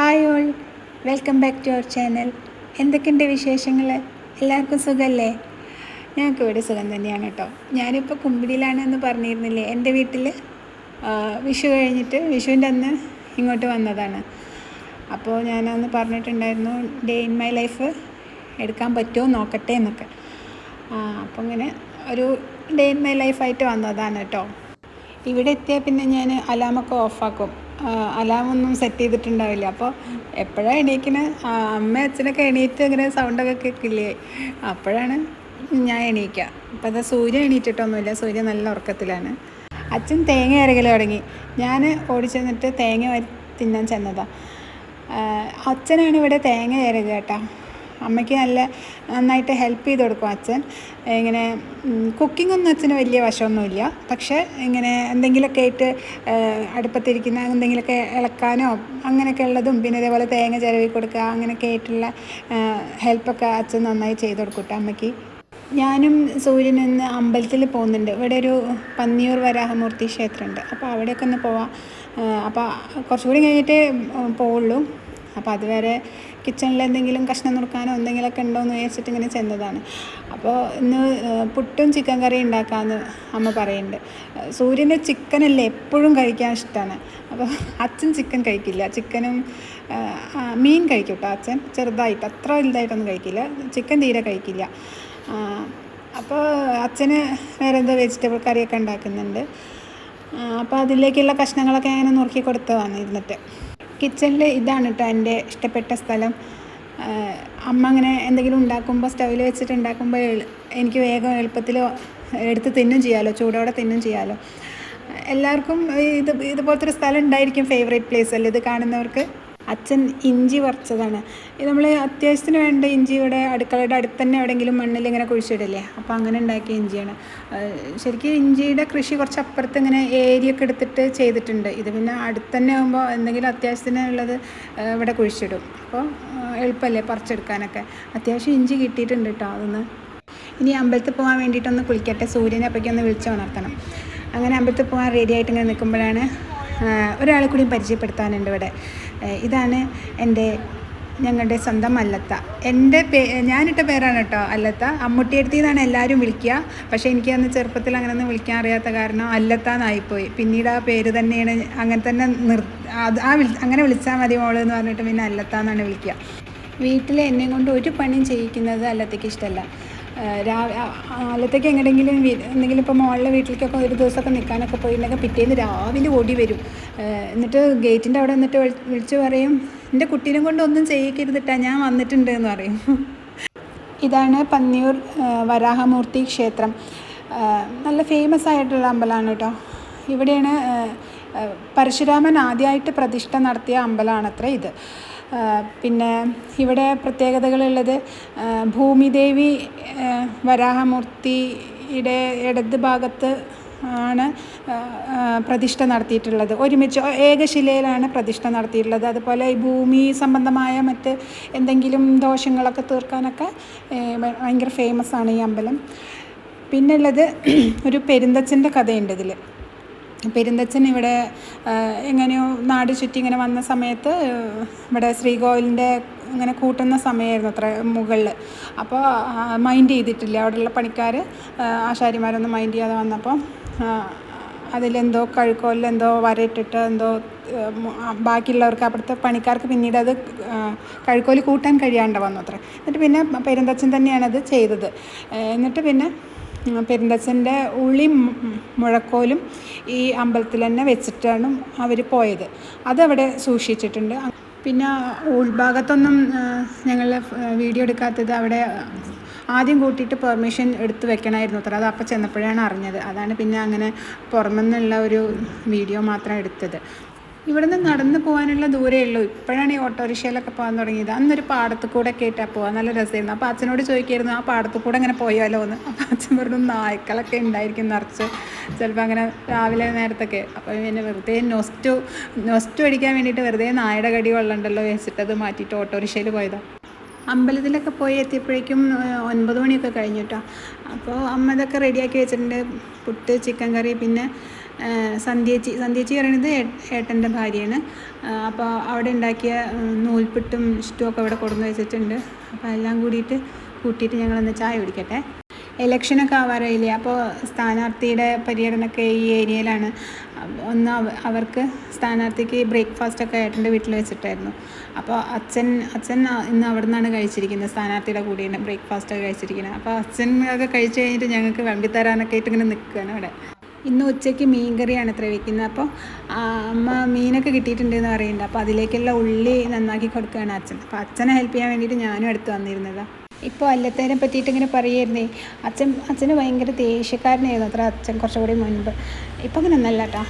Hi all. Welcome back to our channel. എന്തൊക്കെയുണ്ട് വിശേഷങ്ങൾ എല്ലാവർക്കും സുഖമല്ലേ ഞങ്ങൾക്ക് ഇവിടെ സുഖം തന്നെയാണ് കേട്ടോ. ഞാനിപ്പോൾ കുമ്പിടിയിലാണെന്ന് പറഞ്ഞിരുന്നില്ലേ എന്റെ വീട്ടിൽ വിഷു കഴിഞ്ഞിട്ട് വിഷുവിന്റെ അന്ന് ഇങ്ങോട്ട് വന്നതാണ്. അപ്പോൾ ഞാനന്ന് പറഞ്ഞിട്ടുണ്ടായിരുന്നു ഡേ ഇൻ മൈ ലൈഫ് എടുക്കാൻ പറ്റുമോ നോക്കട്ടെ എന്നൊക്കെ. അപ്പോൾ ഇങ്ങനെ ഒരു ഡേ ഇൻ മൈ ലൈഫായിട്ട് വന്നതാണ് കേട്ടോ. ഇവിടെ എത്തിയാൽ പിന്നെ ഞാൻ അലാമൊക്കെ ഓഫാക്കും. അലാമൊന്നും സെറ്റ് ചെയ്തിട്ടുണ്ടാവില്ല. അപ്പോൾ എപ്പോഴാണ് എണീക്കണേ? അമ്മ അച്ഛനൊക്കെ എണീറ്റ് ഇങ്ങനെ സൗണ്ടൊക്കെ കേൾക്കില്ലേ അപ്പോഴാണ് ഞാൻ എണീക്കുക അപ്പോൾ അത് സൂര്യ എണീറ്റിട്ടൊന്നുമില്ല. സൂര്യ നല്ല ഉറക്കത്തിലാണ്. അച്ഛൻ തേങ്ങ അരകൽ തുടങ്ങി. ഞാൻ ഓടിച്ചെന്നിട്ട് തേങ്ങ തിന്നാൻ ചെന്നതാണ് അച്ഛനാണ് ഇവിടെ തേങ്ങ അരകുക കേട്ടോ അമ്മയ്ക്ക് നല്ല നന്നായിട്ട് ഹെൽപ്പ് ചെയ്ത് കൊടുക്കും അച്ഛൻ. ഇങ്ങനെ കുക്കിംഗ് ഒന്നും അച്ഛന് വലിയ വശമൊന്നുമില്ല. പക്ഷേ ഇങ്ങനെ എന്തെങ്കിലുമൊക്കെ ആയിട്ട് അടുപ്പത്തിരിക്കുന്ന എന്തെങ്കിലുമൊക്കെ ഇളക്കാനോ അങ്ങനെയൊക്കെ ഉള്ളതും പിന്നെ ഇതേപോലെ തേങ്ങ ചിരവി കൊടുക്കുക അങ്ങനെയൊക്കെ ആയിട്ടുള്ള ഹെൽപ്പൊക്കെ അച്ഛൻ നന്നായി ചെയ്ത് കൊടുക്കട്ടെ കേട്ടോ അമ്മയ്ക്ക്. ഞാനും സൂര്യൻ ഇന്ന് അമ്പലത്തിൽ പോകുന്നുണ്ട്. ഇവിടെ ഒരു പന്നിയൂർ വരാഹമൂർത്തി ക്ഷേത്രമുണ്ട്. അപ്പോൾ അവിടെയൊക്കെ ഒന്ന് പോവാം. അപ്പോൾ കുറച്ചുകൂടി കഴിഞ്ഞിട്ട് പോവുള്ളൂ. അപ്പോൾ അതുവരെ കിച്ചണിൽ എന്തെങ്കിലും കഷ്ണം നുറുക്കാനോ എന്തെങ്കിലുമൊക്കെ ഉണ്ടോ എന്ന് വിചാരിച്ചിട്ട് ഇങ്ങനെ ചെന്നതാണ്. അപ്പോൾ ഇന്ന് പുട്ടും ചിക്കൻ കറി ഉണ്ടാക്കാമെന്ന് അമ്മ പറയുന്നുണ്ട്. സൂര്യന് ചിക്കനല്ലേ എപ്പോഴും കഴിക്കാൻ ഇഷ്ടമാണ്. അപ്പോൾ അച്ഛൻ ചിക്കൻ കഴിക്കില്ല. ചിക്കനും മീൻ കഴിക്കും കേട്ടോ അച്ഛൻ. ചെറുതായിട്ട്. അത്ര വലുതായിട്ടൊന്നും കഴിക്കില്ല. ചിക്കൻ തീരെ കഴിക്കില്ല. അപ്പോൾ അച്ഛന് വേറെ എന്തോ വെജിറ്റബിൾ കറിയൊക്കെ ഉണ്ടാക്കുന്നുണ്ട്. അപ്പോൾ അതിലേക്കുള്ള കഷ്ണങ്ങളൊക്കെ അങ്ങനെ നുറുക്കി കൊടുത്തതാണ് ഇരുന്നിട്ട്. കിച്ചണിൽ ഇതാണ് കേട്ടോ എന്റെ ഇഷ്ടപ്പെട്ട സ്ഥലം. അമ്മ അങ്ങനെ എന്തെങ്കിലും ഉണ്ടാക്കുമ്പോൾ സ്റ്റൗവിൽ വെച്ചിട്ട് ഉണ്ടാക്കുമ്പോൾ എനിക്ക് വേഗം എളുപ്പത്തിൽ എടുത്ത് തിന്നും ചെയ്യാമല്ലോ ചൂടോടെ തിന്നും ചെയ്യാമല്ലോ എല്ലാവർക്കും ഇത് ഇതുപോലത്തെ ഒരു സ്ഥലം ഉണ്ടായിരിക്കും ഫേവറേറ്റ് പ്ലേസ് അല്ലേ? ഇത് കാണുന്നവർക്ക്? അച്ഛൻ ഇഞ്ചി പറിച്ചതാണ് നമ്മൾ അത്യാവശ്യത്തിന് വേണ്ട ഇഞ്ചി ഇവിടെ അടുക്കളയുടെ അടുത്ത് തന്നെ എവിടെയെങ്കിലും മണ്ണിൽ ഇങ്ങനെ കുഴിച്ചിടില്ലേ? അപ്പോൾ അങ്ങനെ ഉണ്ടാക്കിയ ഇഞ്ചിയാണ്. ശരിക്കും ഇഞ്ചിയുടെ കൃഷി കുറച്ച് അപ്പുറത്ത് ഇങ്ങനെ ഏരിയ ഒക്കെ എടുത്തിട്ട് ചെയ്തിട്ടുണ്ട്. ഇത് പിന്നെ അടുത്ത് തന്നെ ആകുമ്പോൾ എന്തെങ്കിലും അത്യാവശ്യത്തിന് ഉള്ളത് ഇവിടെ കുഴിച്ചിടും. അപ്പോൾ എളുപ്പമല്ലേ പറിച്ചെടുക്കാനൊക്കെ. അത്യാവശ്യം ഇഞ്ചി കിട്ടിയിട്ടുണ്ട് കേട്ടോ അതൊന്ന്. ഇനി അമ്പലത്തിൽ പോകാൻ വേണ്ടിയിട്ടൊന്ന് കുളിക്കട്ടെ. സൂര്യനെ അപ്പോഴേക്കും ഒന്ന് വിളിച്ച് ഉണർത്തണം. അങ്ങനെ അമ്പലത്തിൽ പോകാൻ റെഡി ആയിട്ട് ഇങ്ങനെ നിൽക്കുമ്പോഴാണ് ഒരാളെ കൂടി പരിചയപ്പെടുത്താനുണ്ട് ഇവിടെ. ഇതാണ് എന്റെ ഞങ്ങളുടെ സ്വന്തം അല്ലത്ത. എന്റെ പേ ഞാനിട്ട പേരാണ് കേട്ടോ അല്ലത്ത. അമ്മുട്ടിയെടുത്തി എന്നാണ് എല്ലാവരും വിളിക്കുക. പക്ഷേ എനിക്ക് അന്ന് ചെറുപ്പത്തിൽ അങ്ങനെയൊന്നും വിളിക്കാൻ അറിയാത്ത കാരണം അല്ലത്ത എന്നായിപ്പോയി പിന്നീട് ആ പേര് തന്നെയാണ് അങ്ങനെ തന്നെ നിർ അത് ആ വിളി അങ്ങനെ വിളിച്ചാൽ മതി മോൾ എന്ന് പറഞ്ഞിട്ട് പിന്നെ അല്ലത്ത എന്നാണ് വിളിക്കുക. വീട്ടിൽ എന്നെ കൊണ്ട് ഒരു പണിയും ചെയ്യിക്കുന്നത് അല്ലത്തേക്ക് ഇഷ്ടമല്ല. രാവിലെ അല്ലത്തേക്ക് എങ്ങനെയെങ്കിലും എന്തെങ്കിലും ഇപ്പോൾ മോളിലെ വീട്ടിലേക്കൊക്കെ ഒരു ദിവസമൊക്കെ നിൽക്കാനൊക്കെ പോയിട്ടുണ്ടെങ്കിൽ പിറ്റേന്ന് രാവിലെ ഓടി വരും. എന്നിട്ട് ഗേറ്റിന്റെ അവിടെ നിന്നിട്ട് വിളിച്ച് പറയും എന്റെ കുട്ടീനെ കൊണ്ട് ഒന്നും ചെയ്യിക്കരുതിട്ടാ ഞാൻ വന്നിട്ടുണ്ട് എന്ന് പറയും. ഇതാണ് പന്നിയൂർ വരാഹമൂർത്തി ക്ഷേത്രം. നല്ല ഫേമസ് ആയിട്ടുള്ള അമ്പലമാണ് കേട്ടോ. ഇവിടെയാണ് പരശുരാമൻ ആദ്യമായിട്ട് പ്രതിഷ്ഠ നടത്തിയ അമ്പലമാണത്രേ ഇത്. പിന്നെ ഇവിടെ പ്രത്യേകതകളുള്ളത് ഭൂമിദേവി വരാഹമൂർത്തിയുടെ ഇടത് ഭാഗത്ത് ആണ് പ്രതിഷ്ഠ നടത്തിയിട്ടുള്ളത്. ഒരുമിച്ച് ഏകശിലയിലാണ് പ്രതിഷ്ഠ നടത്തിയിട്ടുള്ളത്. അതുപോലെ ഈ ഭൂമി സംബന്ധമായ മറ്റ് എന്തെങ്കിലും ദോഷങ്ങളൊക്കെ തീർക്കാനൊക്കെ ഭയങ്കര ഫേമസ് ആണ് ഈ അമ്പലം. പിന്നെയുള്ളത് ഒരു പെരുന്തച്ഛന്റെ കഥയുണ്ട് ഇതിൽ പെരുന്തച്ഛൻ ഇവിടെ എങ്ങനെയോ നാട് ചുറ്റി ഇങ്ങനെ വന്ന സമയത്ത് ഇവിടെ ശ്രീകോവിലിന്റെ ഇങ്ങനെ കൂട്ടുന്ന സമയമായിരുന്നു അത്ര മുകളിൽ. അപ്പോൾ മൈൻഡ് ചെയ്തിട്ടില്ല. അവിടെയുള്ള പണിക്കാർ ആശാരിമാരൊന്നും മൈൻഡ് ചെയ്യാതെ വന്നപ്പോൾ അതിലെന്തോ കഴുക്കോലിലെന്തോ വരയിട്ടിട്ട് എന്തോ ബാക്കിയുള്ളവർക്ക് അവിടുത്തെ പണിക്കാർക്ക് പിന്നീട് അത് കഴുക്കോൽ കൂട്ടാൻ കഴിയാണ്ട് വന്നു അത്ര. എന്നിട്ട് പിന്നെ പെരുന്തച്ഛൻ തന്നെയാണത് ചെയ്തത്. എന്നിട്ട് പിന്നെ പെരുന്തച്ഛന്റെ ഉള്ളി മുഴക്കോലും ഈ അമ്പലത്തിൽ തന്നെ വെച്ചിട്ടാണ് അവർ പോയത്. അതവിടെ സൂക്ഷിച്ചിട്ടുണ്ട്. പിന്നെ ഉൾഭാഗത്തൊന്നും ഞങ്ങൾ വീഡിയോ എടുക്കാത്തത് അവിടെ ആദ്യം കൂട്ടിയിട്ട് പെർമിഷൻ എടുത്ത് വെക്കണമായിരുന്നു അത്ര. അത് അപ്പം ചെന്നപ്പോഴാണ് അറിഞ്ഞത്. അതാണ് പിന്നെ അങ്ങനെ പുറമെന്നുള്ള ഒരു വീഡിയോ മാത്രം എടുത്തത്. ഇവിടുന്ന് നടന്ന് പോകാനുള്ള ദൂരമേ ഉള്ളൂ. ഇപ്പോഴാണ് ഈ ഓട്ടോറിക്ഷയിലൊക്കെ പോകാൻ തുടങ്ങിയത്. അന്നൊരു പാടത്ത് കൂടെ കേട്ടാൽ പോകാൻ നല്ല രസമായിരുന്നു. അപ്പോൾ അച്ഛനോട് ചോദിക്കായിരുന്നു ആ പാടത്ത് കൂടെ അങ്ങനെ പോയാലോ? എന്ന്. അപ്പോൾ അച്ഛൻ പറഞ്ഞു നായ്ക്കളൊക്കെ ഉണ്ടായിരിക്കും നിറച്ച്. ചിലപ്പോൾ അങ്ങനെ രാവിലെ നേരത്തൊക്കെ. അപ്പോൾ പിന്നെ വെറുതെ നൊസ്റ്റു നൊസ്റ്റു അടിക്കാൻ വേണ്ടിയിട്ട് വെറുതെ നായയുടെ കടി വെള്ളമുണ്ടല്ലോ വെച്ചിട്ട് അത് മാറ്റിയിട്ട് ഓട്ടോറിക്ഷയിൽ പോയതാണ് അമ്പലത്തിലൊക്കെ പോയി എത്തിയപ്പോഴേക്കും ഒൻപത് മണിയൊക്കെ കഴിഞ്ഞു കേട്ടോ അപ്പോൾ അമ്മ ഇതൊക്കെ റെഡിയാക്കി വെച്ചിട്ടുണ്ട്. പുട്ട് ചിക്കൻ കറി പിന്നെ സന്ധ്യേച്ചി സന്ധ്യേച്ചി പറയുന്നത് ഏ- ഏട്ടന്റെ ഭാര്യയാണ്. അപ്പോൾ അവിടെ ഉണ്ടാക്കിയ നൂൽപ്പിട്ടും ഇഷ്ടമൊക്കെ അവിടെ കൊടുന്ന് വെച്ചിട്ടുണ്ട്. അപ്പോൾ എല്ലാം കൂടിയിട്ട് കൂട്ടിയിട്ട് ഞങ്ങളൊന്ന് ചായ കുടിക്കട്ടെ. ഇലക്ഷനൊക്കെ ആവാറായില്ലേ? അപ്പോൾ സ്ഥാനാർത്ഥിയുടെ പര്യടനമൊക്കെ ഈ ഏരിയയിലാണ്. ഒന്ന് അവ- അവർക്ക് സ്ഥാനാർത്ഥിക്ക് ബ്രേക്ക്ഫാസ്റ്റ് ഒക്കെ ഏട്ടന്റെ വീട്ടിൽ വെച്ചിട്ടായിരുന്നു. അപ്പോൾ അച്ഛൻ അച്ഛൻ ഇന്ന് അവിടെ നിന്നാണ് കഴിച്ചിരിക്കുന്നത്. സ്ഥാനാർത്ഥിയുടെ കൂടെയാണ് ബ്രേക്ക്ഫാസ്റ്റ് ഒക്കെ കഴിച്ചിരിക്കുന്നത്. അപ്പോൾ അച്ഛൻ ഒക്കെ കഴിച്ച് കഴിഞ്ഞിട്ട് ഞങ്ങൾക്ക് വിളമ്പിത്തരാനൊക്കെ ആയിട്ട് ഇങ്ങനെ നിൽക്കുകയാണ് അവിടെ. ഇന്ന് ഉച്ചയ്ക്ക് മീൻ കറിയാണ് ഇത്ര വെക്കുന്നത്. അപ്പോൾ അമ്മ മീനൊക്കെ കിട്ടിയിട്ടുണ്ടെന്ന് പറയുന്നുണ്ട്. അപ്പോൾ അതിലേക്കുള്ള ഉള്ളി നന്നാക്കി കൊടുക്കുകയാണ് അച്ഛൻ. അപ്പോൾ അച്ഛനെ ഹെൽപ്പ് ചെയ്യാൻ വേണ്ടിയിട്ട് ഞാനും എടുത്ത് വന്നിരുന്നതാണ് ഇപ്പോൾ അല്ലത്തേനെ പറ്റിയിട്ട് ഇങ്ങനെ പറയായിരുന്നേ അച്ഛൻ അച്ഛന് ഭയങ്കര ദേഷ്യക്കാരനായിരുന്നു അത്ര അച്ഛൻ കുറച്ചുകൂടി മുൻപ്. ഇപ്പം അങ്ങനെ ഒന്നല്ല കേട്ടോ.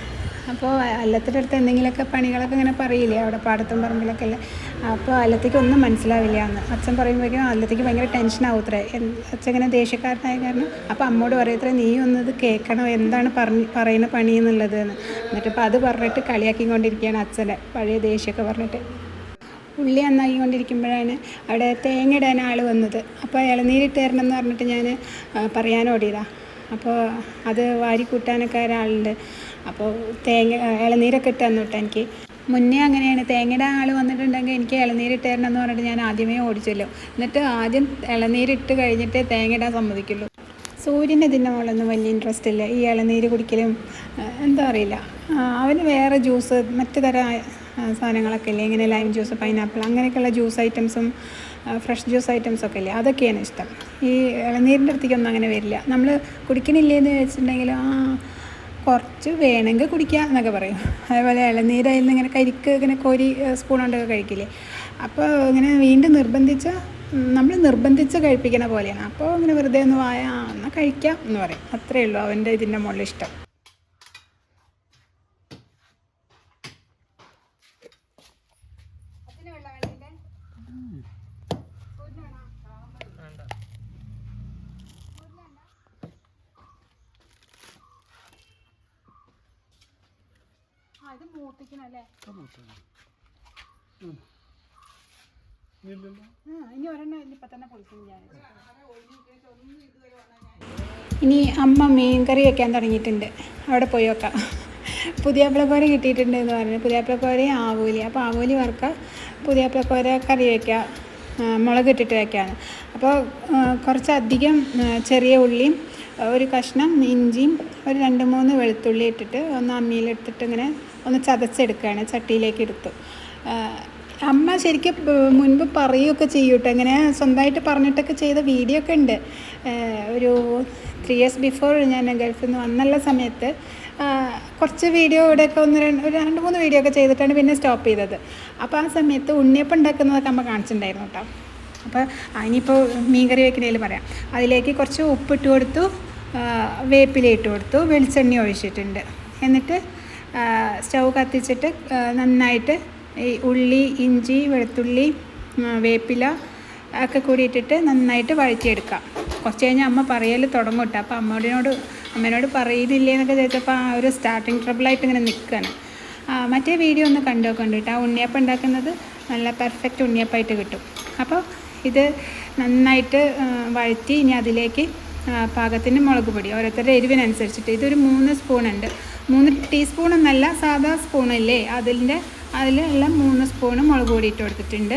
അപ്പോൾ അല്ലത്തിന്റെ അടുത്ത് എന്തെങ്കിലുമൊക്കെ പണികളൊക്കെ ഇങ്ങനെ പറയില്ലേ? അവിടെ പാടത്തും പറമ്പിലൊക്കെ അല്ലേ? അപ്പോൾ അല്ലത്തേക്ക് ഒന്നും മനസ്സിലാവില്ല എന്ന്. അച്ഛൻ പറയുമ്പോഴേക്കും അല്ലത്തേക്ക് ഭയങ്കര ടെൻഷനാവും അത്രേ. എന്ത് അച്ഛൻ ഇങ്ങനെ ദേഷ്യക്കാരനായ കാരണം അപ്പോൾ അമ്മോട് പറയത്രേ നീ ഒന്നത് കേൾക്കണം? എന്താണ് പറഞ്ഞ് പറയുന്ന പണി എന്നുള്ളത്? എന്ന്. എന്നിട്ട് അപ്പോൾ അത് പറഞ്ഞിട്ട് കളിയാക്കിക്കൊണ്ടിരിക്കുകയാണ് അച്ഛനെ. പഴയ ദേഷ്യമൊക്കെ പറഞ്ഞിട്ട്. ഉള്ളി നന്നാക്കിക്കൊണ്ടിരിക്കുമ്പോഴാണ് അവിടെ തേങ്ങ ഇടാൻ ആൾ വന്നത്. അപ്പോൾ ഇളനീരിട്ട് തരണം എന്ന് പറഞ്ഞിട്ട് ഞാൻ പറയാനോടിയതാണ് അപ്പോൾ അത് വാരി കൂട്ടാനൊക്കെ ഒരാളുണ്ട്. അപ്പോൾ തേങ്ങ ഇളനീരൊക്കെ ഇട്ട് തന്നു എനിക്ക്. മുന്നേ അങ്ങനെയാണ്. തേങ്ങയുടെ ആൾ വന്നിട്ടുണ്ടെങ്കിൽ എനിക്ക് ഇളനീരിട്ട് തരണം എന്ന് പറഞ്ഞിട്ട് ഞാൻ ആദ്യമേ ഓടിച്ചല്ലോ. എന്നിട്ട് ആദ്യം ഇളനീരിട്ട് കഴിഞ്ഞിട്ടേ തേങ്ങ ഇടാൻ സമ്മതിക്കുള്ളൂ. സൂര്യന്റെ ഇതിന്റെ മോളൊന്നും വലിയ ഇൻട്രസ്റ്റ് ഇല്ല. ഈ ഇളനീര് കുടിക്കലും എന്താ അറിയില്ല. അവന് വേറെ ജ്യൂസ് മറ്റു തരം സാധനങ്ങളൊക്കെ ഇല്ലേ? ഇങ്ങനെ ലൈം ജ്യൂസ് പൈനാപ്പിൾ അങ്ങനെയൊക്കെയുള്ള ജ്യൂസ് ഐറ്റംസും ഫ്രഷ് ജ്യൂസ് ഐറ്റംസ് ഒക്കെ ഇല്ലേ? അതൊക്കെയാണ് ഇഷ്ടം. ഈ ഇളനീരിന്റെ അടുത്തേക്കൊന്നും അങ്ങനെ വരില്ല. നമ്മൾ കുടിക്കണില്ലേന്ന് വെച്ചിട്ടുണ്ടെങ്കിൽ ആ കുറച്ച് വേണമെങ്കിൽ കുടിക്കുക എന്നൊക്കെ പറയും. അതേപോലെ ഇളനീരായിൽ ഇങ്ങനെ കരിക്ക് ഇങ്ങനെ കോരി സ്പൂൺ കൊണ്ടൊക്കെ കഴിക്കില്ലേ. അപ്പോൾ ഇങ്ങനെ വീണ്ടും നിർബന്ധിച്ച നമ്മൾ നിർബന്ധിച്ച് കഴിപ്പിക്കണ പോലെയാണ്. അപ്പോൾ ഇങ്ങനെ വെറുതെ ഒന്ന് വായ എന്നാൽ കഴിക്കാം എന്ന് പറയും. അത്രയേ ഉള്ളൂ അവന്റെ ഇതിന്റെ മുകളിൽ ഇഷ്ടം. ഇനി ഒരെണ്ണം ഇനിയിപ്പോൾ തന്നെ പൊളിക്കും ഞാൻ. ഇനി അമ്മ മീൻ കറി വെക്കാൻ തുടങ്ങിയിട്ടുണ്ട്. അവിടെ പോയി നോക്കാം. പുതിയാപ്പിളക്കോര കിട്ടിയിട്ടുണ്ട് എന്ന് പറഞ്ഞു. പുതിയാപ്പിളക്കോര ആവൂലി. അപ്പോൾ ആവൂലി വറുക്കുക പുതിയാപ്പിളക്കോര കറി വയ്ക്കുക മുളക് ഇട്ടിട്ട് വയ്ക്കാണ് അപ്പോൾ കുറച്ചധികം ചെറിയ ഉള്ളിയും ഒരു കഷ്ണം ഇഞ്ചിയും ഒരു രണ്ട് മൂന്ന് വെളുത്തുള്ളി ഇട്ടിട്ട് ഒന്ന് അമ്മിയിലെടുത്തിട്ട് ഇങ്ങനെ ഒന്ന് ചതച്ചെടുക്കുകയാണ് ചട്ടിയിലേക്ക് എടുത്തു. അമ്മ ശരിക്കും മുൻപ് പറയുകയൊക്കെ ചെയ്യൂട്ടോ? ഇങ്ങനെ സ്വന്തമായിട്ട് പറഞ്ഞിട്ടൊക്കെ ചെയ്ത വീഡിയോ ഒക്കെ ഉണ്ട്. ഒരു ത്രീ ഇയേഴ്സ് ബിഫോർ ഞാൻ ഗൾഫിൽ നിന്ന് വന്നുള്ള സമയത്ത് കുറച്ച് വീഡിയോ ഇവിടെയൊക്കെ ഒന്ന് രണ്ട് ഒരു രണ്ട് മൂന്ന് വീഡിയോ ഒക്കെ ചെയ്തിട്ടാണ് പിന്നെ സ്റ്റോപ്പ് ചെയ്തത്. അപ്പോൾ ആ സമയത്ത് ഉണ്ണിയപ്പം ഉണ്ടാക്കുന്നതൊക്കെ അമ്മ കാണിച്ചിട്ടുണ്ടായിരുന്നു കേട്ടോ. അപ്പോൾ ഇനിയിപ്പോൾ മീൻ കറി വെക്കുന്നതിൽ പറയാം. അതിലേക്ക് കുറച്ച് ഉപ്പിട്ട് കൊടുത്തു വേപ്പില ഇട്ട് കൊടുത്തു വെളിച്ചെണ്ണ ഒഴിച്ചിട്ടുണ്ട്. എന്നിട്ട് സ്റ്റൗ കത്തിച്ചിട്ട് നന്നായിട്ട് ഈ ഉള്ളി ഇഞ്ചി വെളുത്തുള്ളി വേപ്പില ഒക്കെ കൂടി ഇട്ടിട്ട് നന്നായിട്ട് വഴറ്റിയെടുക്കാം. കുറച്ച് കഴിഞ്ഞാൽ അമ്മ പറയൽ തുടങ്ങും കേട്ടോ. അപ്പോൾ അമ്മയോടിനോട് അമ്മേനോട് പറയുന്നില്ലേ എന്നൊക്കെ ചോദിച്ചപ്പോൾ ആ ഒരു സ്റ്റാർട്ടിങ് ട്രബിളായിട്ട് ഇങ്ങനെ നിൽക്കുകയാണ് മറ്റേ വീഡിയോ ഒന്ന് കണ്ടു നോക്കണ്ട കേട്ടോ. ആ ഉണ്ണിയപ്പം ഉണ്ടാക്കുന്നത് നല്ല പെർഫെക്റ്റ് ഉണ്ണിയപ്പമായിട്ട് കിട്ടും. അപ്പോൾ ഇത് നന്നായിട്ട് വഴറ്റി ഇനി അതിലേക്ക് പാകത്തിന് മുളക് പൊടി. ഓരോരുത്തരുടെ എരിവിനനുസരിച്ചിട്ട്. ഇതൊരു മൂന്ന് സ്പൂൺ ഉണ്ട്. മൂന്ന് ടീസ്പൂൺ എന്നല്ല സാധാ സ്പൂണില്ലേ അതിന്റെ അതിലുള്ള മൂന്ന് സ്പൂണ് മുളക് പൊടി ഇട്ട് കൊടുത്തിട്ടുണ്ട്.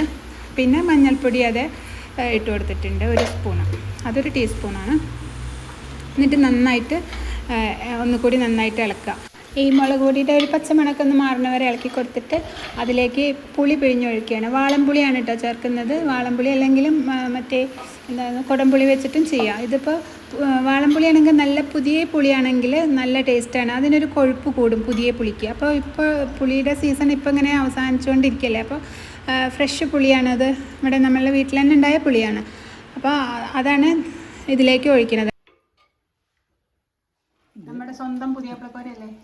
പിന്നെ മഞ്ഞൾപ്പൊടി അത് ഇട്ട് കൊടുത്തിട്ടുണ്ട് ഒരു സ്പൂണ് അതൊരു ടീസ്പൂണാണ് എന്നിട്ട് നന്നായിട്ട് ഒന്നുകൂടി നന്നായിട്ട് ഇളക്കുക. ഈ മുളക് പൊടിയുടെ ഒരു പച്ചമണക്കം ഒന്ന് മാറുന്നവരെ ഇളക്കി കൊടുത്തിട്ട് അതിലേക്ക് പുളി പിഴിഞ്ഞൊഴിക്കുകയാണ്. വാളംപുളിയാണ് കേട്ടോ ചേർക്കുന്നത്. വാളംപുളി അല്ലെങ്കിലും ആ, മറ്റേ എന്താണ് കുടംപുളി വെച്ചിട്ടും ചെയ്യാം. ഇതിപ്പോൾ വാളംപുളി ആണെങ്കിൽ നല്ല പുതിയ പുളിയാണെങ്കിൽ നല്ല ടേസ്റ്റാണ്. അതിനൊരു കൊഴുപ്പ് കൂടും പുതിയ പുളിക്ക്. അപ്പോൾ ഇപ്പോൾ പുളിയുടെ സീസൺ ഇപ്പോൾ ഇങ്ങനെ അവസാനിച്ചുകൊണ്ടിരിക്കുകയല്ലേ? അപ്പോൾ ഫ്രഷ് പുളിയാണത് ഇവിടെ നമ്മളുടെ വീട്ടിൽ തന്നെ ഉണ്ടായ പുളിയാണ്. അപ്പോൾ അതാണ് ഇതിലേക്ക് ഒഴിക്കുന്നത്. നമ്മുടെ സ്വന്തം പുതിയ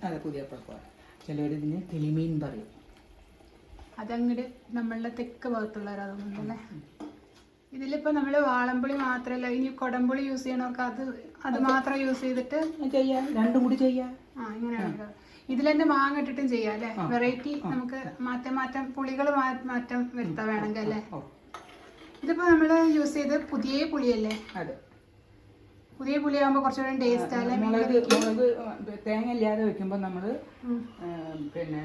അതെ പുതിയ പ്രക്കോര ചിലവരിതിന് കിളിമീൻ പറയും. അതങ്ങട് നമ്മളുടെ തെക്ക് ഭാഗത്തുള്ളവരതൊന്നുമല്ലേ ഇതിലിപ്പോൾ നമ്മൾ വാളംപുളി മാത്രമല്ല ഇനി കൊടംപുളി യൂസ് ചെയ്യണവർക്ക് അത് അത് മാത്രം യൂസ് ചെയ്തിട്ട് ചെയ്യാം. രണ്ടും കൂടി ചെയ്യാം. ആ ഇങ്ങനെയാണ് ഇതിൽ തന്നെ മാങ്ങ ഇട്ടിട്ടും ചെയ്യാം അല്ലേ? വെറൈറ്റി നമുക്ക് മാറ്റം മാറ്റം പുളികൾ മാറ്റം വരുത്താൻ വേണമെങ്കിൽ അല്ലേ? ഇതിപ്പോ നമ്മൾ നമ്മൾ യൂസ് ചെയ്ത് പുതിയ പുളിയല്ലേ? അതെ. പുതിയ പുളിയാകുമ്പോൾ കുറച്ചുകൂടെ ടേസ്റ്റ് അല്ലേ? മുളക് മുളക് തേങ്ങ ഇല്ലാതെ വെക്കുമ്പോൾ നമ്മൾ പിന്നെ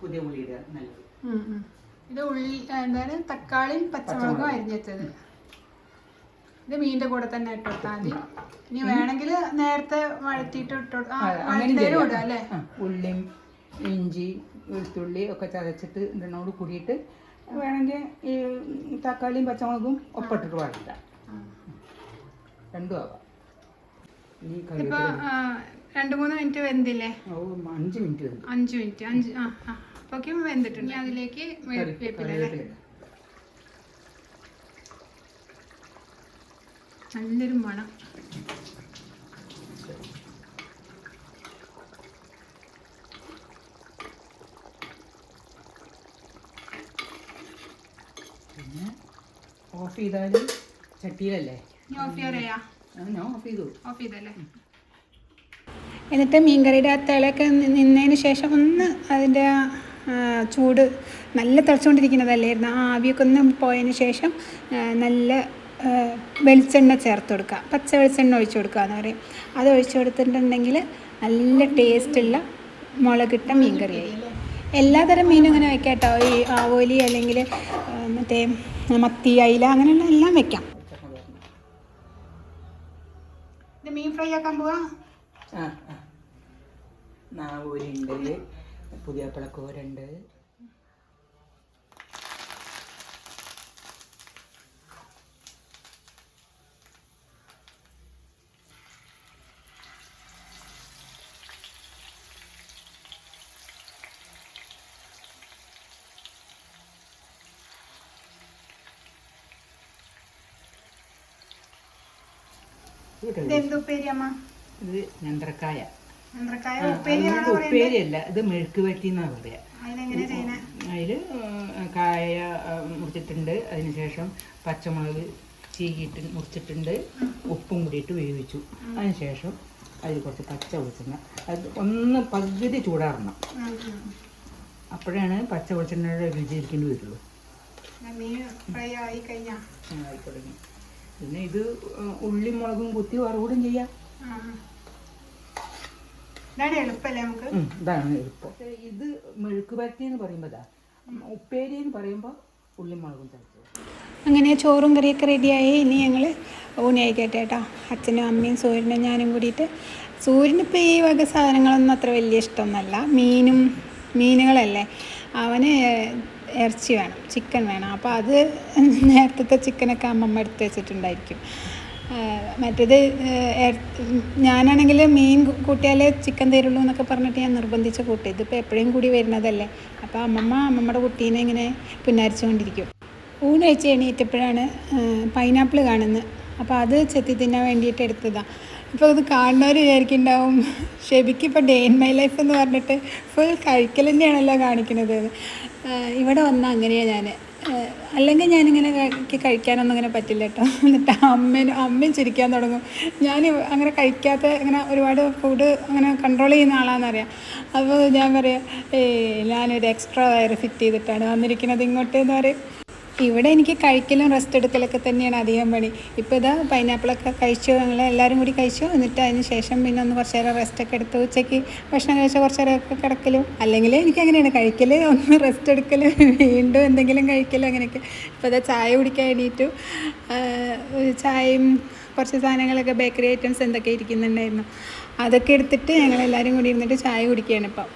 പുതിയ പുളി ഇടുക നല്ലത്. ഇത് ഉള്ളി എന്താണ്? തക്കാളിയും പച്ചമുളകും അരിഞ്ഞെത്തത് ഇത് മീന്റെ കൂടെ തന്നെ ഇട്ട് കൊടുത്താൽ മതി. ഇനി വേണമെങ്കിൽ നേരത്തെ വഴറ്റിയിട്ട് ഇട്ടോ. ഇടാം അല്ലേ? ഉള്ളിയും ഇഞ്ചി വെളുത്തുള്ളി ഒക്കെ ചതച്ചിട്ട് ഇതിനോട് കൂടിയിട്ട് വേണമെങ്കിൽ ഈ തക്കാളിയും പച്ചമുളകും ഒപ്പിട്ടിട്ട് വഴറ്റാം. രണ്ടും ആവാം. ഇപ്പൊ രണ്ടു മൂന്ന് മിനിറ്റ് വെന്തില്ലേ? അഞ്ച് മിനിറ്റ് അഞ്ച് മിനിറ്റ് അഞ്ച് ആ ആ. അപ്പൊക്കും വെന്തിട്ടുണ്ട്. ഇനി അതിലേക്ക് വേപ്പില നല്ലൊരു മണം. പിന്നെ ഓഫ് ചെയ്താലും ചട്ടിയിലല്ലേ? ഇനി ഓഫ് ചെയ്യാറിയാ? ആ, ഞാൻ ഓഫ് ചെയ്തു. ഓഫ് ചെയ്തല്ലേ? എന്നിട്ട് മീൻകറിയുടെ ആ തിളയൊക്കെ നിന്നതിന് ശേഷം ഒന്ന് അതിന്റെ ചൂട് നല്ല തിളച്ചുകൊണ്ടിരിക്കുന്നതല്ലായിരുന്നു? ആ ആവിയൊക്കെ ഒന്ന് പോയതിന് ശേഷം നല്ല വെളിച്ചെണ്ണ ചേർത്ത് കൊടുക്കുക. പച്ച വെളിച്ചെണ്ണ ഒഴിച്ചു കൊടുക്കുക എന്ന് പറയും. അത് ഒഴിച്ചു കൊടുത്തിട്ടുണ്ടെങ്കിൽ നല്ല ടേസ്റ്റുള്ള മുളകിട്ട മീൻകറിയായി. എല്ലാതരം മീനും ഇങ്ങനെ വെക്കാം കേട്ടോ. ഈ ആവോലി അല്ലെങ്കിൽ മറ്റേ മത്തി അയില അങ്ങനെയുള്ള എല്ലാം വെക്കാം മീൻ ഫ്രൈ ആക്കാൻ പോവാ? നാവൂരുണ്ട് പുതിയ പിളക്കോരുണ്ട് ഇതെന്തുപ്പേരി അമ്മ? ഇത് ഞന്ത്രക്കായ. ഉപ്പേരിയല്ല ഇത് മെഴുക്ക് വറ്റി എന്നാ പറയാ അതിൽ കായ മുറിച്ചിട്ടുണ്ട്. അതിനുശേഷം പച്ചമുളക് ചീകിയിട്ട് മുറിച്ചിട്ടുണ്ട്. ഉപ്പും കൂടിയിട്ട് വേവിച്ചു. അതിനുശേഷം അതിൽ കുറച്ച് പച്ച വെളിച്ചെണ്ണ. അത് ഒന്ന് പകുതി ചൂടാറണം. അപ്പോഴാണ് പച്ച വെളിച്ചെണ്ണയുടെ രുചി ഇരിക്കേണ്ടി വരുള്ളൂ. പിന്നെ ഇത് ഉള്ളിമുളകും മുളകും കുത്തി വറവൂടും ചെയ്യാം. ഇതാണ് നമുക്ക്? ഇതാണ് എളുപ്പം. ഇത് മെഴുക്ക് പരട്ടി എന്ന് പറയുമ്പോൾ ഇതാ ഉപ്പേരി എന്ന് പറയുമ്പോൾ ഉള്ളിമുളകും ചതച്ചത് അങ്ങനെ ചോറും കറിയൊക്കെ റെഡിയായി. ഇനി ഞങ്ങൾ ഊണി ആയിക്കട്ടെ കേട്ടോ അച്ഛനും അമ്മയും സൂര്യനും ഞാനും കൂടിയിട്ട് സൂര്യനിപ്പോൾ ഈ വക സാധനങ്ങളൊന്നും അത്ര വലിയ ഇഷ്ടമൊന്നുമല്ല മീനും മീനുകളല്ലേ. അവന് ഇറച്ചി വേണം ചിക്കൻ വേണം. അപ്പോൾ അത് നേരത്തെ ചിക്കനൊക്കെ അമ്മമ്മ എടുത്ത് വെച്ചിട്ടുണ്ടായിരിക്കും. മറ്റേത് ഞാനാണെങ്കിൽ മീൻ കൂട്ടിയാലേ ചിക്കൻ തരുള്ളൂ എന്നൊക്കെ പറഞ്ഞിട്ട് ഞാൻ നിർബന്ധിച്ച് കൂട്ടി. ഇതിപ്പോൾ എപ്പോഴും കൂടി വരുന്നതല്ലേ. അപ്പോൾ അമ്മമ്മ അമ്മമ്മയുടെ കുട്ടീനെ ഇങ്ങനെ പുന്നാരിച്ചുകൊണ്ടിരിക്കും. ഊണ് എണീറ്റപ്പോഴാണ് പൈനാപ്പിൾ കാണുന്നത് അപ്പോൾ അത് ചെത്തി തിന്നാൻ വേണ്ടിയിട്ട് എടുത്തതാണ് അപ്പോൾ അത് കാണുന്നവർ വിചാരിക്കുന്നുണ്ടാവും ഷെബിക്ക് ഇപ്പോൾ ഡേ ഇൻ മൈ ലൈഫ് എന്ന് പറഞ്ഞിട്ട് ഫുൾ കഴിക്കൽ തന്നെയാണല്ലോ കാണിക്കുന്നത് ഇവിടെ വന്നാൽ അങ്ങനെയാണ് ഞാൻ അല്ലെങ്കിൽ ഞാനിങ്ങനെ കഴിക്കാനൊന്നും അങ്ങനെ പറ്റില്ല കേട്ടോ. എന്നിട്ട് അമ്മേനും അമ്മയും ചിരിക്കാൻ തുടങ്ങും. ഞാൻ അങ്ങനെ കഴിക്കാത്ത ഇങ്ങനെ ഒരുപാട് ഫുഡ് അങ്ങനെ കൺട്രോൾ ചെയ്യുന്ന ആളാണെന്നറിയാം അപ്പോൾ ഞാൻ പറയാം ഏയ് ഞാനൊരു എക്സ്ട്രാ വയർ ഫിറ്റ് ചെയ്തിട്ടാണ് വന്നിരിക്കുന്നത് ഇങ്ങോട്ട് എന്ന് പറയും. ഇവിടെ എനിക്ക് കഴിക്കലും റെസ്റ്റ് എടുക്കലൊക്കെ തന്നെയാണ് അധികം പണി. ഇപ്പോൾ ഇതാ പൈനാപ്പിളൊക്കെ കഴിച്ചു ഞങ്ങൾ എല്ലാവരും കൂടി കഴിച്ചു. എന്നിട്ട് അതിന് ശേഷം പിന്നെ ഒന്ന് കുറച്ച് നേരം റെസ്റ്റൊക്കെ എടുത്ത് ഉച്ചയ്ക്ക് ഭക്ഷണം കഴിച്ച കുറച്ച് നേരമൊക്കെ കിടക്കലും. അല്ലെങ്കിൽ എനിക്ക് അങ്ങനെയാണ് കഴിക്കൽ ഒന്ന് റെസ്റ്റ് എടുക്കൽ വീണ്ടും എന്തെങ്കിലും കഴിക്കലും അങ്ങനെയൊക്കെ. ഇപ്പോൾ ഇതാ ചായ കുടിക്കാൻ എണീറ്റു. ചായയും കുറച്ച് സാധനങ്ങളൊക്കെ ബേക്കറി ഐറ്റംസ് എന്തൊക്കെ ഇരിക്കുന്നുണ്ടായിരുന്നു. അതൊക്കെ എടുത്തിട്ട് ഞങ്ങൾ എല്ലാവരും കൂടി ഇരുന്നിട്ട് ചായ കുടിക്കുകയാണ് ഇപ്പം.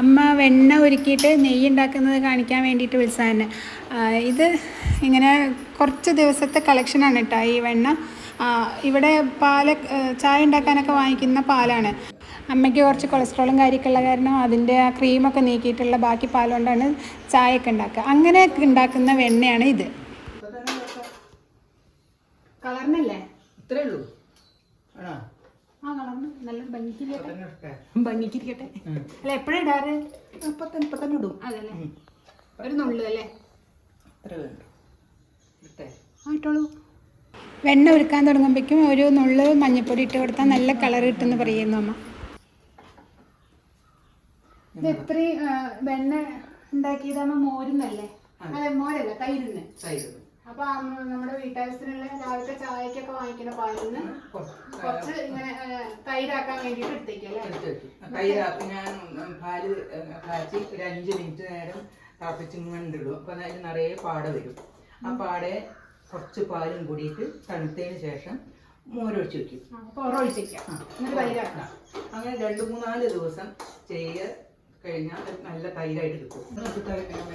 അമ്മ വെണ്ണ ഒരുക്കിയിട്ട് നെയ്യ് ഉണ്ടാക്കുന്നത് കാണിക്കാൻ വേണ്ടിയിട്ട് വിളിച്ചതന്നെ ഇത് ഇങ്ങനെ കുറച്ച് ദിവസത്തെ കളക്ഷനാണ് കേട്ടോ ഈ വെണ്ണ. ഇവിടെ പാൽ ചായ ഉണ്ടാക്കാനൊക്കെ വാങ്ങിക്കുന്ന പാലാണ്. അമ്മയ്ക്ക് കുറച്ച് കൊളസ്ട്രോളും കാര്യമൊക്കെ ഉള്ള കാരണം അതിന്റെ ആ ക്രീമൊക്കെ നീക്കിയിട്ടുള്ള ബാക്കി പാലുകൊണ്ടാണ് ചായയൊക്കെ ഉണ്ടാക്കുക. അങ്ങനെ ഉണ്ടാക്കുന്ന വെണ്ണയാണ് ഇത്. കളറിനല്ലേ? ഇത്രേ ഉള്ളൂ. ആണോ? ആ കളറിന് നല്ല ഭംഗിക്കിരിക്കട്ടെ. ഭംഗിക്കിരിക്കട്ടെ. അല്ല എപ്പോഴും ഇടാറ്? ഇപ്പൊ തന്നെ ഇപ്പൊ തന്നെ ഇടും. അതല്ലേ. ഒരു നുള്ളു അല്ലേ? ആയിട്ടോളൂ വെണ്ണ ഒരുക്കാൻ തുടങ്ങുമ്പോഴേക്കും ഒരു നുള്ള് മഞ്ഞപ്പൊടി ഇട്ട് കൊടുത്താൽ നല്ല കളർ കിട്ടുമെന്ന് പറയുന്നു അമ്മ. ഇത് എത്ര വെണ്ണ ഉണ്ടാക്കിയതാണ് മോരുന്നല്ലേ? അല്ല മോരല്ല തൈരുന്ന്. തൈര്. അപ്പൊ നമ്മുടെ വീട്ടാവശ്യത്തിനുള്ള രാവിലത്തെ ചായക്കൊക്കെ വാങ്ങിക്കുന്ന പാലിന്ന് കുറച്ച് ഇങ്ങനെ തൈരാക്കാൻ വേണ്ടിട്ട് എടുത്തേക്കല്ലേ തൈരാക്കി ഞാൻ പാൽ കാച്ചി ഒരു അഞ്ച് മിനിറ്റ് നേരം തിളപ്പിച്ചിങ്ങണ്ടിടും അപ്പൊ അതിൽ നിറയെ പാട വരും. ആ പാടെ കുറച്ച് പാലും കൂടിയിട്ട് തണുത്തതിന് ശേഷം മോരൊഴിച്ച് വെക്കും. അങ്ങനെ രണ്ട് മൂന്നാൽ ദിവസം ചെയ്ത് കഴിഞ്ഞാൽ നല്ല തൈരായിട്ട് കിട്ടും.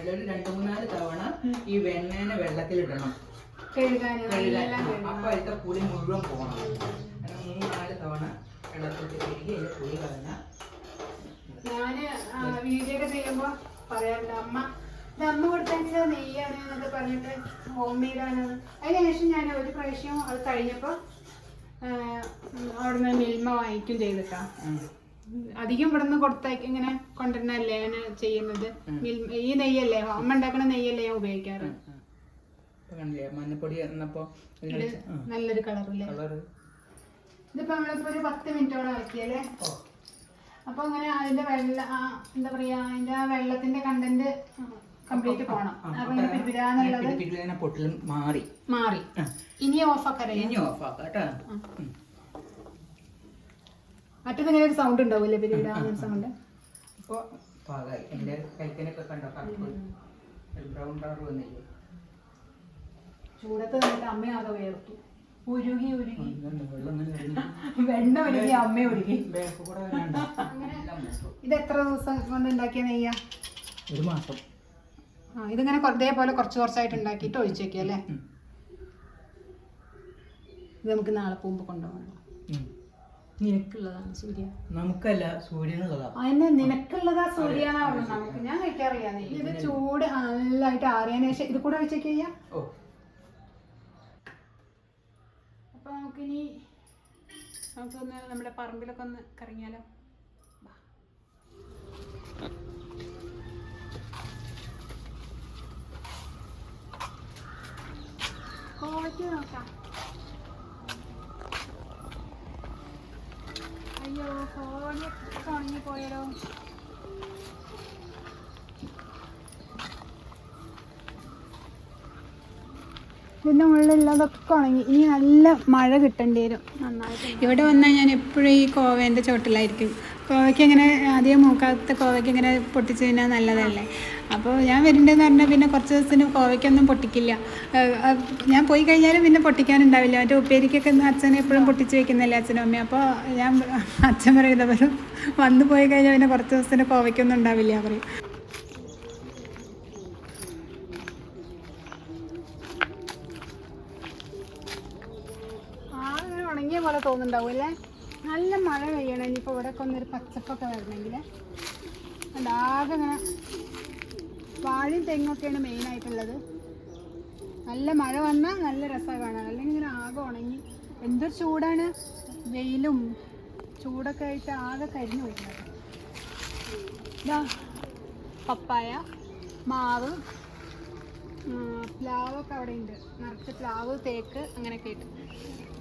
ഒരു രണ്ട് മൂന്നാൽ തവണ ഈ വെണ്ണേനെ വെള്ളത്തിലിടണം. ഇടണം കഴുകാൻ. അപ്പം അതിലത്തെ പുളി മുഴുവൻ പോകണം മൂന്നാൽ തവണ വെള്ളത്തിൽ കഴുകി അതിന്റെ പുളി കളഞ്ഞാൽ ഞാൻ വീഡിയോ ഒക്കെ ചെയ്യുമ്പോ പറയാറുണ്ട് അമ്മ ഇത് അമ്മ കൊടുത്തയച്ച നെയ്യാണ് എന്നൊക്കെ പറഞ്ഞിട്ട് ഹോം മെയ്ഡാണ് അതിനുശേഷം ഞാൻ ഒരു പ്രാവശ്യം അത് കഴിഞ്ഞപ്പോ ആ, ഉം, അവിടുന്ന് മിൽമ വാങ്ങിക്കും ചെയ്തിട്ടാ. അധികം ഇവിടുന്ന് കൊടുത്തയക്ക ഇങ്ങനെ കൊണ്ടുവരുന്നല്ലേ ഞാൻ ചെയ്യുന്നത്? ഈ നെയ്യല്ലേ? അമ്മ ഉണ്ടാക്കുന്ന നെയ്യല്ലേ ഞാൻ ഉപയോഗിക്കാറ്? കണ്ടില്ലേ മഞ്ഞപ്പൊടി എന്നപ്പോ നല്ലൊരു കളറില്ലേ? കളറ്. ഇതിപ്പോ നമ്മളിപ്പോ ഒരു പത്ത് മിനിറ്റോളം ഇറക്കിയല്ലേ അപ്പൊ അങ്ങനെ അതിന്റെ വെള്ള ആ, എന്താ പറയാ അതിന്റെ ആ വെള്ളത്തിന്റെ കണ്ടന്റ് കംപ്ലീറ്റ് പോണം അപ്പൊ പിരിപിരാന്നുള്ളത് പൊട്ടിലും മാറി മാറി. ഇനി ഓഫ് ആക്കാറേ ഇനി ഓഫാക്കാം കേട്ടോ മറ്റേത് ഇങ്ങനെ ഒരു സൗണ്ട് ഉണ്ടാവില്ലേ പിരിവിടാന്ന സൗണ്ട് ഇപ്പൊ പാകായി എന്റെ കൈക്കനൊക്കെ കണ്ടോ? കറുപ്പ്. ഒരു ബ്രൗൺ കളർ വന്നില്ലേ? ചൂടത്ത് നിന്നിട്ട് അമ്മയാകെ വേർത്തു ഉരുകി ഉരുകി. വെണ്ണ ഉരുകി അമ്മ ഉരുകി. ഇത് എത്ര ദിവസം കൊണ്ട് ഉണ്ടാക്കിയ നെയ്യ? ഒരു മാസം. ആ ഇതിങ്ങനെ ഇതേപോലെ കുറച്ച് കുറച്ചായിട്ട് ഉണ്ടാക്കിയിട്ട് ഒഴിച്ചു വെക്കുക അല്ലേ ഇത് നമുക്ക് നാളെ പോകുമ്പോൾ കൊണ്ടുപോകണം. നിനക്കുള്ളതാണ് സൂര്യ. നമുക്കല്ല സൂര്യനുള്ളതാ അതിന് നിനക്കുള്ളതാ പറഞ്ഞത്. നമുക്ക് ഞാൻ കഴിക്കാറില്ല ഇത് ചൂട് നല്ലതായിട്ട് അറിയാൻ ശേഷം ഇത് കൂടെ വെച്ചേക്ക് ചെയ്യാ. അപ്പൊ നമുക്കിനി നമുക്കൊന്ന് നമ്മുടെ പറമ്പിലൊക്കെ ഒന്ന് കറങ്ങിയാലോ? കോവയ്ക്ക് നോക്കാം. അയ്യോ കോഴിയൊക്കെ ഉണങ്ങി ഇതിന്റെ മുകളിലുള്ളതൊക്കെ ഉണങ്ങി. ഇനി നല്ല മഴ കിട്ടേണ്ടി വരും. നന്നായി ഇവിടെ വന്നാൽ ഞാൻ എപ്പോഴും ഈ കോവേന്റെ ചോട്ടിലായിരിക്കും. കോവയ്ക്ക് ഇങ്ങനെ ആദ്യം മൂക്കാത്ത കോവയ്ക്ക് ഇങ്ങനെ പൊട്ടിച്ചു കഴിഞ്ഞാൽ നല്ലതല്ലേ? അപ്പോൾ ഞാൻ വരുന്നുണ്ടെന്ന് പറഞ്ഞാൽ പിന്നെ കുറച്ച് ദിവസത്തിന് കോവയ്ക്കൊന്നും പൊട്ടിക്കില്ല. ഞാൻ പോയി കഴിഞ്ഞാലും പിന്നെ പൊട്ടിക്കാനുണ്ടാവില്ല. മറ്റേ ഉപ്പേരിക്കൊക്കെ അച്ഛൻ എപ്പോഴും പൊട്ടിച്ച് വെക്കുന്നല്ലേ അച്ഛനും അമ്മയും. അപ്പോൾ ഞാൻ അച്ഛൻ പറയുന്നത് വന്നു പോയി കഴിഞ്ഞാൽ പിന്നെ കുറച്ച് ദിവസത്തിന് കോവയ്ക്കൊന്നും ഉണ്ടാവില്ല പറയും ആകെ ഉണങ്ങിയ പോലെ തോന്നുന്നുണ്ടാവും അല്ലേ നല്ല മഴ പെയ്യണം. ഇനിയിപ്പോൾ ഇവിടെ ഒക്കെ ഒന്നൊരു പച്ചപ്പൊക്കെ വരണമെങ്കിൽ ആകെ ഇങ്ങനെ വാഴയും തെങ്ങൊക്കെയാണ് മെയിനായിട്ടുള്ളത് നല്ല മഴ വന്നാൽ നല്ല രസമാണ് കാണാൻ. അല്ലെങ്കിൽ ഇങ്ങനെ ആകെ ഉണങ്ങി. എന്തൊരു ചൂടാണ്. വെയിലും ചൂടൊക്കെ ആയിട്ട് ആകെ കരിഞ്ഞു പോയിട്ടുണ്ട്. ഇതാ പപ്പായ മാവ് പ്ലാവൊക്കെ അവിടെ ഉണ്ട് നിറച്ച് പ്ലാവ് തേക്ക് അങ്ങനെയൊക്കെ ആയിട്ട്.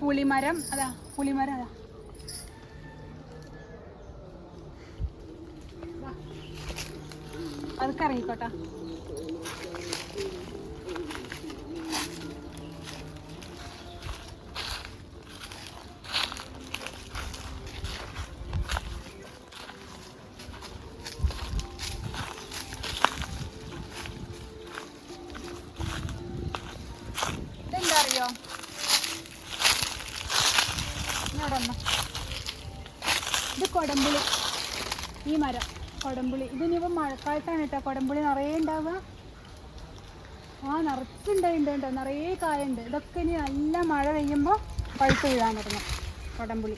പുളിമരം അതാ പുളിമരം അതാ. അത് അതൊക്കെ ഇറങ്ങിക്കോട്ടാ ഇതെന്താ അറിയോ ഇങ്ങോട്ട് വന്നോ. ഇത് കൊടമ്പുളി ഈ മരം കൊടമ്പുളി ഇതിനിപ്പോൾ മഴക്കാലത്താണ് കേട്ടോ. കൊടമ്പുളി നിറയെ ഉണ്ടാവുക. ആ നിറച്ചുണ്ടായിട്ടുണ്ട് കേട്ടോ. നിറയെ കായുണ്ട് ഇതൊക്കെ ഇനി നല്ല മഴ പെയ്യുമ്പോൾ പഴുത്ത് വീഴാൻ തുടങ്ങും കൊടമ്പുളി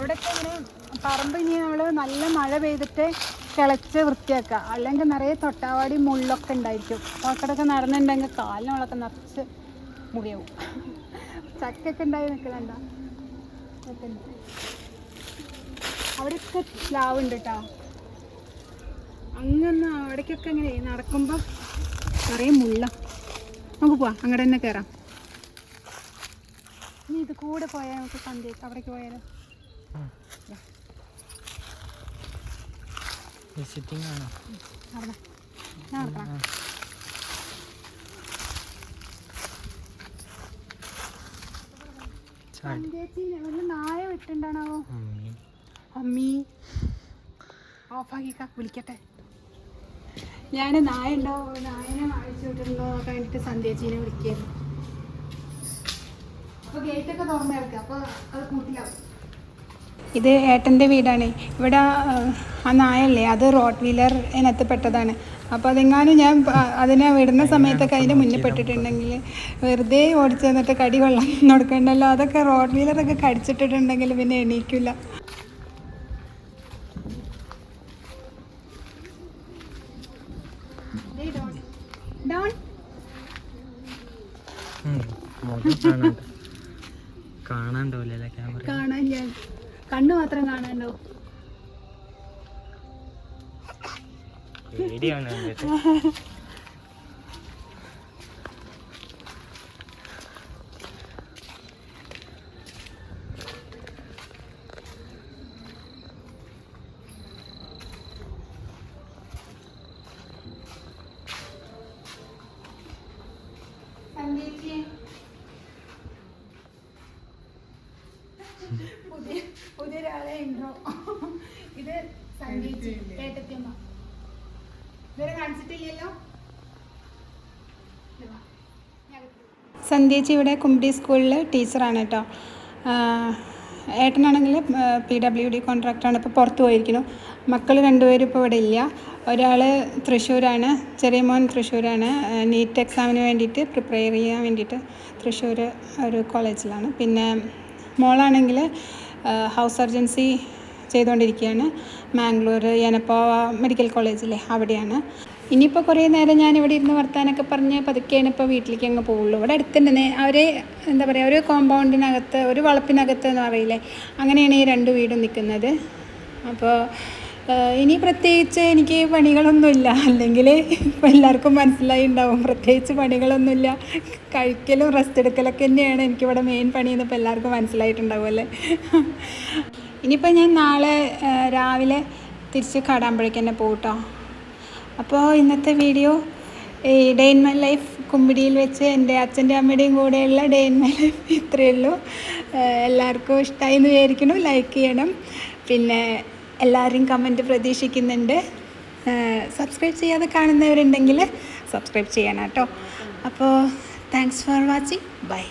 അവിടെയൊക്കെ ഇങ്ങനെ പറമ്പ് ഇനി നമ്മൾ നല്ല മഴ പെയ്തിട്ട് കിളച്ച് വൃത്തിയാക്കുക. അല്ലെങ്കിൽ നിറയെ തൊട്ടാവാടി മുള്ളൊക്കെ ഉണ്ടായിരിക്കും. ഓക്കടൊക്കെ നടന്നിട്ടുണ്ടെങ്കിൽ കാലിനുള്ളൊക്കെ നിറച്ച് മുറിയാവും. ചക്കൊക്കെ ഉണ്ടായി നിൽക്കലണ്ട അവിടെയൊക്കെ പ്ലാവ് ഉണ്ട് കേട്ടോ അങ്ങനെ അവിടേക്കൊക്കെ ഇങ്ങനെ നടക്കുമ്പോൾ നിറയെ മുള്ള. നമുക്ക് പോവാം. അങ്ങോട്ട് തന്നെ കയറാം. ഇനി ഇത് കൂടെ പോയാൽ നമുക്ക് സന്ധ്യ അവിടേക്ക് പോയാലോ? വിസിറ്റിംഗ് ആണോ? നായ വിട്ടുണ്ടാണാവോ? അമ്മി. ഓഫാക്കിക്ക വിളിക്കട്ടെ. ഞാൻ നായ ഉണ്ടോ നായനെ വായിച്ചു വിട്ടുണ്ടോ കഴിഞ്ഞിട്ട് സന്ധ്യേച്ചീനെ വിളിക്കായിരുന്നു അപ്പോൾ ഗേറ്റൊക്കെ തുറന്നു കിടക്കുക അപ്പോൾ അത് കൂട്ടിലാവും ഇത് ഏട്ടന്റെ വീടാണ്. ഇവിടെ ആ, നായല്ലേ? അത് റോട്ട് വീലർ ഇനത്ത് പെട്ടതാണ് അപ്പോൾ അതെങ്ങാനും ഞാൻ അതിനെ വിടുന്ന സമയത്തൊക്കെ അതിന്റെ മുന്നിൽ പെട്ടിട്ടുണ്ടെങ്കിൽ വെറുതെ ഓടിച്ചു തന്നിട്ട് കടി വെള്ളം കൊടുക്കണ്ടല്ലോ? അതൊക്കെ റോഡ് വീലറൊക്കെ കടിച്ചിട്ടിട്ടുണ്ടെങ്കിൽ പിന്നെ എണീക്കില്ല കാണാൻ ഉം. കണ്ണു മാത്രം കാണാനോ പേടിയാണ് കണ്ടിട്ട് പുതിയ പുതിയൊരാളെ ഉണ്ടോ ഇത് ഇതുവരെ കാണിച്ചിട്ടില്ലല്ലോ? ഇവിടെ കുമ്പിടി സ്കൂളിൽ ടീച്ചറാണ് കേട്ടോ. ഏട്ടനാണെങ്കിൽ പി ഡബ്ല്യു ഡി കോൺട്രാക്റ്റാണ്. ഇപ്പോൾ പുറത്ത് പോയിരിക്കുന്നു. മക്കൾ രണ്ടുപേരും ഇപ്പോൾ ഇവിടെ ഇല്ല. ഒരാൾ തൃശ്ശൂരാണ്. ചെറിയ മോൻ തൃശ്ശൂരാണ്. നീറ്റ് എക്സാമിന് വേണ്ടിയിട്ട് പ്രിപ്പയർ ചെയ്യാൻ വേണ്ടിയിട്ട് തൃശ്ശൂർ ഒരു കോളേജിലാണ്. പിന്നെ മോളാണെങ്കിൽ ഹൗസ് സർജൻസി ചെയ്തുകൊണ്ടിരിക്കുകയാണ്. മാംഗ്ലൂർ യനപ്പാവ മെഡിക്കൽ കോളേജിലെ അവിടെയാണ്. ഇനിയിപ്പോൾ കുറേ നേരം ഞാൻ ഇവിടെ ഇരുന്ന് വർത്താനൊക്കെ പറഞ്ഞ് പതുക്കെയാണ് ഇപ്പോൾ വീട്ടിലേക്ക് അങ്ങ് പോവുള്ളൂ. ഇവിടെ അടുത്തുണ്ട് അവർ എന്താ പറയുക ഒരു കോമ്പൗണ്ടിനകത്ത് ഒരു വളപ്പിനകത്ത് എന്ന് പറയില്ലേ അങ്ങനെയാണ് ഈ രണ്ട് വീടും നിൽക്കുന്നത്. അപ്പോൾ ഇനി പ്രത്യേകിച്ച് എനിക്ക് പണികളൊന്നുമില്ല. അല്ലെങ്കിൽ ഇപ്പോൾ എല്ലാവർക്കും മനസ്സിലായി ഉണ്ടാവും. പ്രത്യേകിച്ച് പണികളൊന്നുമില്ല. കഴിക്കലും റെസ്റ്റ് എടുക്കലൊക്കെ തന്നെയാണ് എനിക്കിവിടെ മെയിൻ പണിയെന്ന് ഇപ്പോൾ എല്ലാവർക്കും മനസ്സിലായിട്ടുണ്ടാവും അല്ലേ? ഇനിയിപ്പോൾ ഞാൻ നാളെ രാവിലെ തിരിച്ച് കാടാമ്പഴേക്ക് തന്നെ പോകട്ടോ അപ്പോൾ ഇന്നത്തെ വീഡിയോ ഈ ഡേ ഇൻ മൈ ലൈഫ് കുമ്പിടിയിൽ വെച്ച് എന്റെ അച്ഛന്റെ അമ്മയുടെയും കൂടെയുള്ള ഡേ ഇൻ മൈ ലൈഫ് ഇത്രയേ ഉള്ളൂ. എല്ലാവർക്കും ഇഷ്ടമായി എന്ന് വിചാരിക്കണം ലൈക്ക് ചെയ്യണം. പിന്നെ എല്ലാവരും കമന്റ് പ്രതീക്ഷിക്കുന്നുണ്ട്. സബ്സ്ക്രൈബ് ചെയ്യാതെ കാണുന്നവരുണ്ടെങ്കിൽ സബ്സ്ക്രൈബ് ചെയ്യണം കേട്ടോ. അപ്പോൾ താങ്ക്സ് ഫോർ വാച്ചിങ് ബൈ